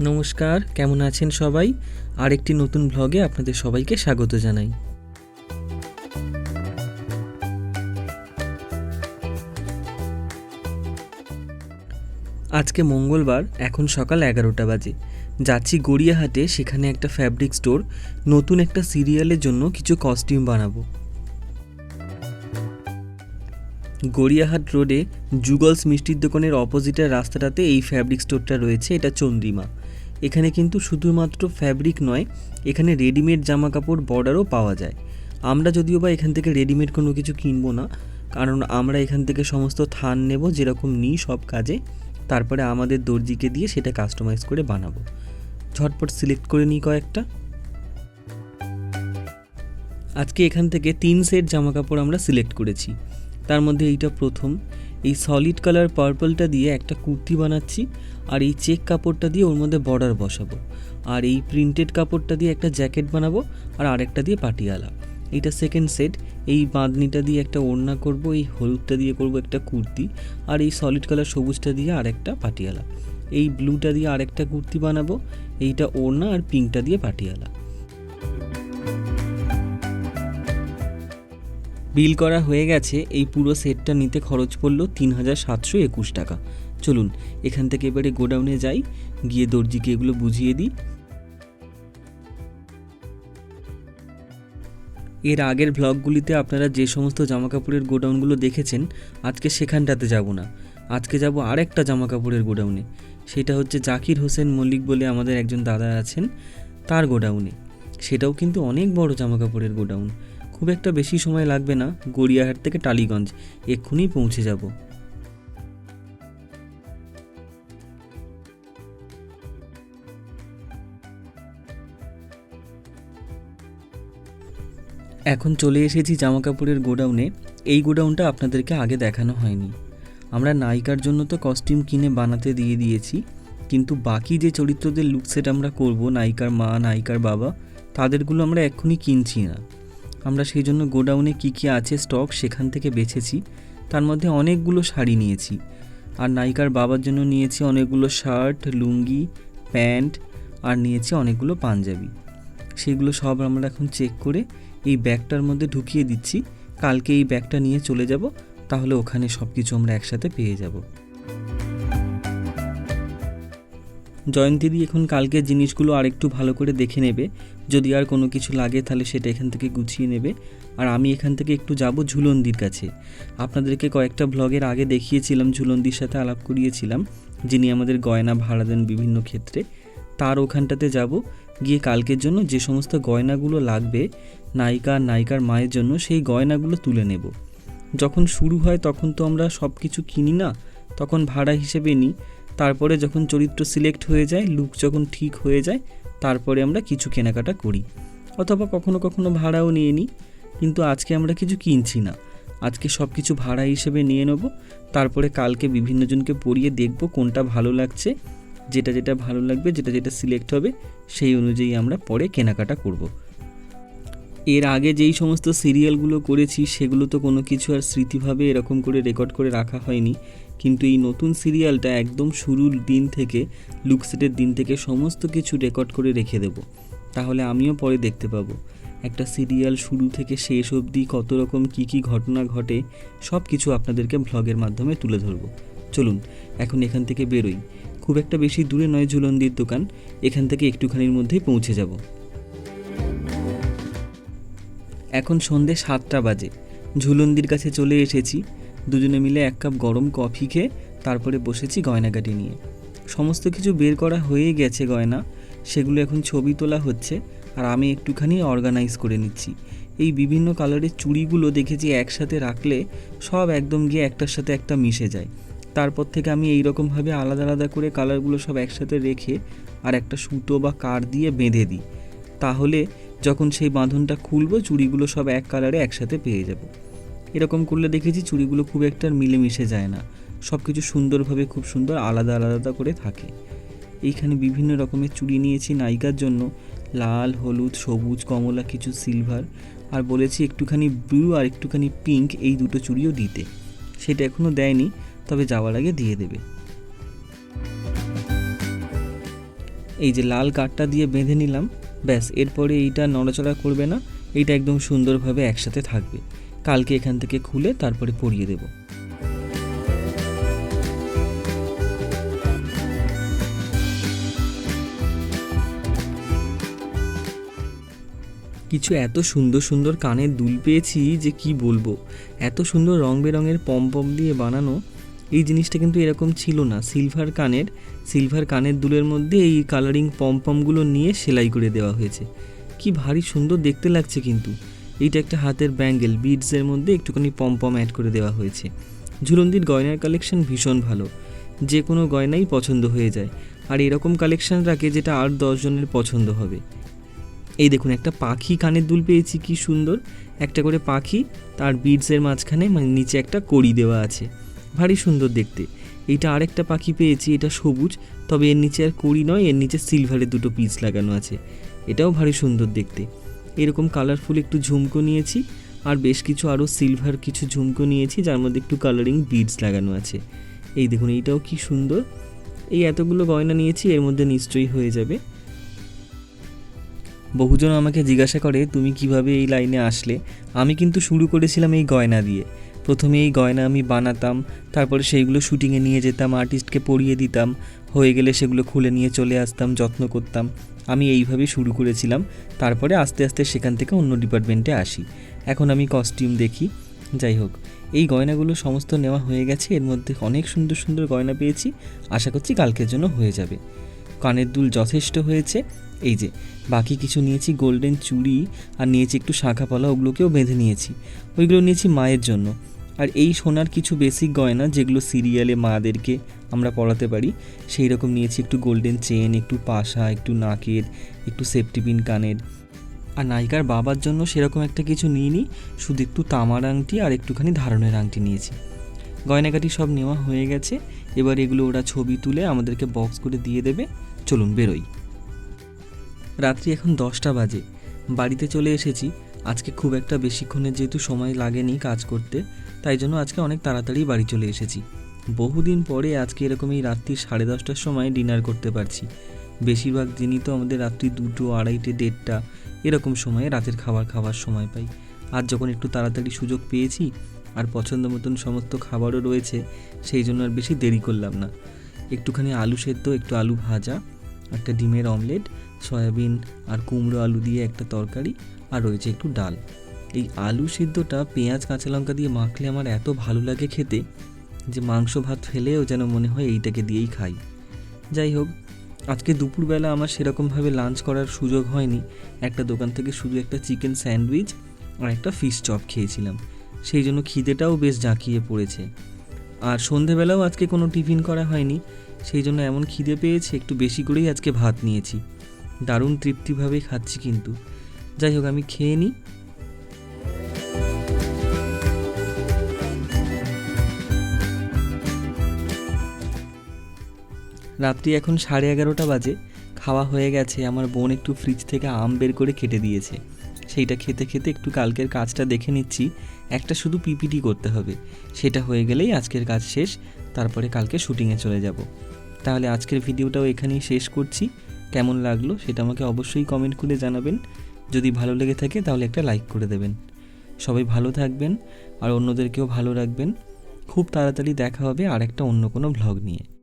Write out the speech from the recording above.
নমস্কার, কেমন আছেন সবাই? আরেকটি নতুন ভ্লগে আপনাদের সবাইকে স্বাগত জানাই। আজকে মঙ্গলবার, এখন সকাল এগারোটা বাজে। যাচ্ছি গড়িয়াহাটে, সেখানে একটা ফ্যাব্রিক স্টোর নতুন একটা সিরিয়ালের জন্য কিছু কস্টিউম বানাবো। গড়িয়াহাট রোডে জুগলস মিষ্টির দোকানের অপোজিটের রাস্তাটাতে এই ফ্যাব্রিক স্টোরটা রয়েছে, এটা চন্দ্রিমা। এখানে কিন্তু শুধুমাত্র ফ্যাব্রিক নয়, এখানে রেডিমেড জামা কাপড় বর্ডারও পাওয়া যায়। আমরা যদিও বা এখান থেকে রেডিমেড কোনো কিছু কিনবো না, কারণ আমরা এখান থেকে সমস্ত থান নেব যেরকম নিই সব কাজে, তারপরে আমাদের দর্জিকে দিয়ে সেটা কাস্টমাইজ করে বানাবো। ঝটপট সিলেক্ট করে নিই কয়েকটা। আজকে এখান থেকে তিন সেট জামা কাপড় আমরা সিলেক্ট করেছি। তার মধ্যে এইটা প্রথম। এই সলিড কালার পার্পলটা দিয়ে একটা কুর্তি বানাচ্ছি। আর এই চেক কাপড়টা দিয়ে ওর মধ্যে বর্ডার বসাবো। আর এই প্রিন্টেড কাপড়টা দিয়ে একটা জ্যাকেট বানাবো আর আরেকটা দিয়ে পাটিয়ালা। এটা সেকেন্ড সেট এই বাঁধনিটা দিয়ে একটা ওড়না করব, এই হলুদটা দিয়ে করব একটা কুর্তি, আর এই সলিড কালার সবুজটা দিয়ে আরেকটা পাটিয়ালা। এই ব্লুটা দিয়ে আরেকটা কুর্তি বানাবো, এইটা ওড়না আর পিঙ্কটা দিয়ে পাটিয়ালা। বিল করা হয়ে গেছে, এই পুরো সেটটা নিতে খরচ পড়ল তিন হাজার সাতশো একুশ টাকা। চলুন, এখান থেকে এবারে গোডাউনে যাই, গিয়ে দর্জিকে এগুলো বুঝিয়ে দিই। এর আগের ব্লগগুলিতে আপনারা যে সমস্ত জামাকাপড়ের গোডাউনগুলো দেখেছেন, আজকে সেখানটাতে যাব না। আজকে যাব আরেকটা জামাকাপড়ের গোডাউনে। সেটা হচ্ছে জাকির হোসেন মল্লিক বলে আমাদের একজন দাদা আছেন, তার গোডাউনে। সেটাও কিন্তু অনেক বড় জামাকাপড়ের গোডাউন। খুব একটা বেশি সময় লাগবে না, গড়িয়াহাট থেকে টালিগঞ্জ। এক্ষুনি পৌঁছে যাব। এখন চলে এসেছি জামা কাপড়ের গোডাউনে। এই গোডাউনটা আপনাদেরকে আগে দেখানো হয়নি। আমরা নায়িকার জন্য তো কস্টিউম কিনে বানাতে দিয়ে দিয়েছি, কিন্তু বাকি যে চরিত্রদের লুক সেট আমরা করব, নায়িকার মা, নায়িকার বাবা, তাদেরগুলো আমরা এক্ষুনি কিনছি না। আমরা সেই জন্য গোডাউনে কী কী আছে স্টক সেখান থেকে বেছেছি। তার মধ্যে অনেকগুলো শাড়ি নিয়েছি। আর নায়িকার বাবার জন্য নিয়েছি অনেকগুলো শার্ট, লুঙ্গি, প্যান্ট, আর নিয়েছি অনেকগুলো পাঞ্জাবি। সেগুলো সব আমরা এখন চেক করে এই ব্যাগটার মধ্যে ঢুকিয়ে দিচ্ছি। কালকে এই ব্যাগটা নিয়ে চলে যাব, তাহলে ওখানে সব কিছু আমরা একসাথে পেয়ে যাব। জয়ন্তীদি এখন কালকে জিনিসগুলো আরেকটু ভালো করে দেখে নেবে। যদি আর কোনো কিছু লাগে, তাহলে সেটা এখান থেকে গুছিয়ে নেবে। আর আমি এখান থেকে একটু যাব ঝুলন্দির কাছে। আপনাদেরকে কয়েকটা ব্লগের আগে দেখিয়েছিলাম, ঝুলন্দির সাথে আলাপ করিয়েছিলাম, যিনি আমাদের গয়না ভাড়া দেন বিভিন্ন ক্ষেত্রে। তার ওখানটাতে যাব। গিয়ে কালকের জন্য যে সমস্ত গয়নাগুলো লাগবে নায়িকা নায়িকার মায়ের জন্য, সেই গয়নাগুলো তুলে নেব। যখন শুরু হয় তখন তো আমরা সব কিছু কিনি না, তখন ভাড়া হিসেবে নিই। তারপরে যখন চরিত্র সিলেক্ট হয়ে যায়, লুক যখন ঠিক হয়ে যায়, তারপরে আমরা কিছু কেনাকাটা করি। অথবা কখনো কখনো ভাড়াও নিয়ে নিই, কিন্তু আজকে আমরা কিছু কিনছি না। আজকে সব কিছু ভাড়া হিসেবে নিয়ে নেব, তারপরে কালকে বিভিন্নজনকে পরিয়ে দেখব কোনটা ভালো লাগছে। যেটা যেটা ভালো লাগবে, যেটা যেটা সিলেক্ট হবে, সেই অনুযায়ী আমরা পরে কেনাকাটা করব। এর আগে যেই সমস্ত সিরিয়ালগুলো করেছি, সেগুলো তো কোনো কিছু আর স্মৃতিভাবে এরকম করে রেকর্ড করে রাখা হয়নি। কিন্তু এই নতুন সিরিয়ালটা একদম শুরুর দিন থেকে লুকসেটের দিন থেকে সমস্ত কিছু রেকর্ড করে রেখে দেব। তাহলে আমিও পরে দেখতে পাবো। একটা সিরিয়াল শুরু থেকে শেষ অবধি কত রকম কী কী ঘটনা ঘটে সব কিছু আপনাদেরকে ভ্লগের মাধ্যমে তুলে ধরবো। চলুন, এখন এখান থেকে বেরোই। খুব একটা বেশি দূরে নয় ঝুলন্দির দোকান। এখান থেকে একটুখানির মধ্যেই পৌঁছে যাব। এখন সন্ধে সাতটা বাজে। ঝুলন্দির কাছে চলে এসেছি। দুজনে মিলে এক কাপ গরম কফি খেয়ে তারপরে বসেছি গয়নাগাটি নিয়ে। সমস্ত কিছু বের করা হয়ে গেছে গয়না। সেগুলো এখন ছবি তোলা হচ্ছে আর আমি একটুখানি অর্গানাইজ করে নিচ্ছি। এই বিভিন্ন কালারের চুড়িগুলো দেখেছি একসাথে রাখলে সব একদম গিয়ে একটার সাথে একটা মিশে যায়। তারপর থেকে আমি এই রকমভাবে আলাদা আলাদা করে কালারগুলো সব একসাথে রেখে আর একটা সুতো বা কার দিয়ে বেঁধে দিই। তাহলে যখন সেই বাঁধনটা খুলবো, চুড়িগুলো সব এক কালারে একসাথে পেয়ে যাব। এরকম করলে দেখেছি চুড়িগুলো খুব একটা মিলেমিশে যায় না। সব কিছু সুন্দরভাবে খুব সুন্দর আলাদা আলাদা করে থাকে। এইখানে বিভিন্ন রকমের চুড়ি নিয়েছি নায়িকার জন্য। লাল, হলুদ, সবুজ, কমলা, কিছু সিলভার আর বলেছি একটুখানি ব্লু আর একটুখানি পিঙ্ক এই দুটো চুড়িও দিতে। সেটা এখনও দেয়নি। তবে যাওয়ার আগে দিয়ে দেবে। এই যে লাল কাঠটা দিয়ে বেঁধে নিলাম, ব্যাস, এরপরে এইটা নড়াচড়া করবে না, এইটা একদম সুন্দরভাবে একসাথে থাকবে। কালকে এখান থেকে খুলে তারপরে পরিয়ে দেব। কিছু এত সুন্দর সুন্দর কানের দুল পেয়েছি যে কি বলব? এত সুন্দর রং বেরঙের পম পম দিয়ে বানানো এই জিনিসটা কিন্তু এরকম ছিল না। সিলভার কানের সিলভার কানের দুলের মধ্যে এই কালারিং পমপমগুলো নিয়ে সেলাই করে দেওয়া হয়েছে। কি ভারী সুন্দর দেখতে লাগছে কিন্তু। এইটা একটা হাতের ব্যাঙ্গেল বিডসের মধ্যে একটুখানি পমপম অ্যাড করে দেওয়া হয়েছে। ঝুলন্দির গয়নার কালেকশন ভীষণ ভালো। যে কোনো গয়নাই পছন্দ হয়ে যায়। আর এরকম কালেকশন রাখে যেটা আর দশজনের পছন্দ হবে। এই দেখুন, একটা পাখি কানের দুল পেয়েছি, কি সুন্দর। একটা করে পাখি, তার বিডসের মাঝখানে মানে নিচে একটা কড়ি দেওয়া আছে। ভারী সুন্দর দেখতে। এইটা আরেকটা পাখি পেয়েছি, এটা সবুজ, তবে এর নিচে আর কড়ি নয়, এর নিচে সিলভারের দুটো পিস লাগানো আছে। এটাও ভারী সুন্দর দেখতে। এরকম কালারফুল একটু ঝুমকো নিয়েছি, আর বেশ কিছু আরও সিলভার কিছু ঝুমকো নিয়েছি, যার মধ্যে একটু কালারিং বিডস লাগানো আছে। এই দেখুন, এইটাও কি সুন্দর। এই এতগুলো গয়না নিয়েছি, এর মধ্যে নিশ্চয়ই হয়ে যাবে। বহুজন আমাকে জিজ্ঞাসা করে, তুমি কীভাবে এই লাইনে আসলে? আমি কিন্তু শুরু করেছিলাম এই গয়না দিয়ে। প্রথমে এই গয়না আমি বানাতাম, তারপরে সেইগুলো শুটিংয়ে নিয়ে যেতাম, আর্টিস্টকে পরিয়ে দিতাম, হয়ে গেলে সেগুলো খুলে নিয়ে চলে আসতাম, যত্ন করতাম। আমি এইভাবেই শুরু করেছিলাম, তারপরে আস্তে আস্তে সেখান থেকে অন্য ডিপার্টমেন্টে আসি। এখন আমি কস্টিউম দেখি। যাই হোক, এই গয়নাগুলো সমস্ত নেওয়া হয়ে গেছে, এর মধ্যে অনেক সুন্দর সুন্দর গয়না পেয়েছি, আশা করছি কালকের জন্য হয়ে যাবে। কানের দুল যথেষ্ট হয়েছে, এই যে, বাকি কিছু নিয়েছি, গোল্ডেন চুড়ি, আর নিয়েছি একটু শাঁখা পলা, ওগুলোকেও বেঁধে নিয়েছি। ওইগুলো নিয়েছি মায়ের জন্য। আর এই সোনার কিছু বেসিক গয়না যেগুলো সিরিয়ালে মাদেরকে আমরা পড়াতে পারি, সেই রকম নিয়েছি একটু গোল্ডেন চেন একটু পাশা, একটু নাকের, একটু সেফটি পিন কানের। আর নায়িকার বাবার জন্য সেরকম একটা কিছু নিইনি, শুধু একটু তামার আংটি আর একটুখানি ধারণের আংটি নিয়েছি। গয়নাগাটি সব নেওয়া হয়ে গেছে, এবার এগুলো ওরা ছবি তুলে আমাদেরকে বক্স করে দিয়ে দেবে। চলুন বেরোই। রাত্রি এখন দশটা বাজে, বাড়িতে চলে এসেছি আজকে খুব একটা বেশিক্ষণের যেহেতু সময় লাগেনি কাজ করতে, তাই জন্য আজকে অনেক তাড়াতাড়ি বাড়ি চলে এসেছি। বহুদিন পরে আজকে এরকম এই রাত্রি সাড়ে দশটার সময় ডিনার করতে পারছি। বেশিরভাগ দিনই তো আমাদের রাত্রি দুটো, আড়াইটে, দেড়টা এরকম সময়ে রাতের খাবার খাওয়ার সময় পাই। আজ যখন একটু তাড়াতাড়ি সুযোগ পেয়েছি, আর পছন্দ মতন সমস্ত খাবারও রয়েছে, সেই জন্য আর বেশি দেরি করলাম না। একটুখানি আলু সেদ্ধ, একটু আলু ভাজা, একটা ডিমের অমলেট, সয়াবিন আর কুমড়ো আলু দিয়ে একটা তরকারি আর রয়েছে একটু ডাল। এই আলু সিদ্ধটা পেঁয়াজ, কাঁচা লঙ্কা দিয়ে মাখলে আমার এত ভালো লাগে খেতে যে মাংস, ভাত ফেলেও যেন মনে হয় এইটাকে দিয়েই খাই। যাই হোক, আজকে দুপুরবেলা আমার সেরকমভাবে লাঞ্চ করার সুযোগ হয়নি। একটা দোকান থেকে শুধু একটা চিকেন স্যান্ডউইচ আর একটা ফিশ চপ খেয়েছিলাম। সেই জন্য খিদেটাও বেশ জাঁকিয়ে পড়েছে। আর সন্ধেবেলাও আজকে কোনো টিফিন করা হয়নি। সেই জন্য এমন খিদে পেয়েছে, একটু বেশি করেই আজকে ভাত নিয়েছি। দারুণ তৃপ্তিভাবে খাচ্ছি কিন্তু। যাই হোক, আমি খেয়ে নিই। রাত্রি এখন সাড়ে এগারোটা বাজে। খাওয়া হয়ে গেছে। আমার বোন একটু ফ্রিজ থেকে আম বের করে কেটে দিয়েছে। সেইটা খেতে খেতে একটু কালকের কাজটা দেখে নিচ্ছি। একটা শুধু পিপিটি করতে হবে। সেটা হয়ে গেলেই আজকের কাজ শেষ। তারপরে কালকে শুটিংয়ে চলে যাব। তাহলে আজকের ভিডিওটাও এখানেই শেষ করছি। কেমন লাগল সেটা আমাকে অবশ্যই কমেন্ট করে জানাবেন। যদি ভালো লেগে থাকে তাহলে একটা লাইক করে দেবেন। সবাই ভালো থাকবেন আর অন্যদেরকেও ভালো রাখবেন। খুব তাড়াতাড়ি দেখা হবে আর একটা অন্য কোনো ভ্লগ নিয়ে।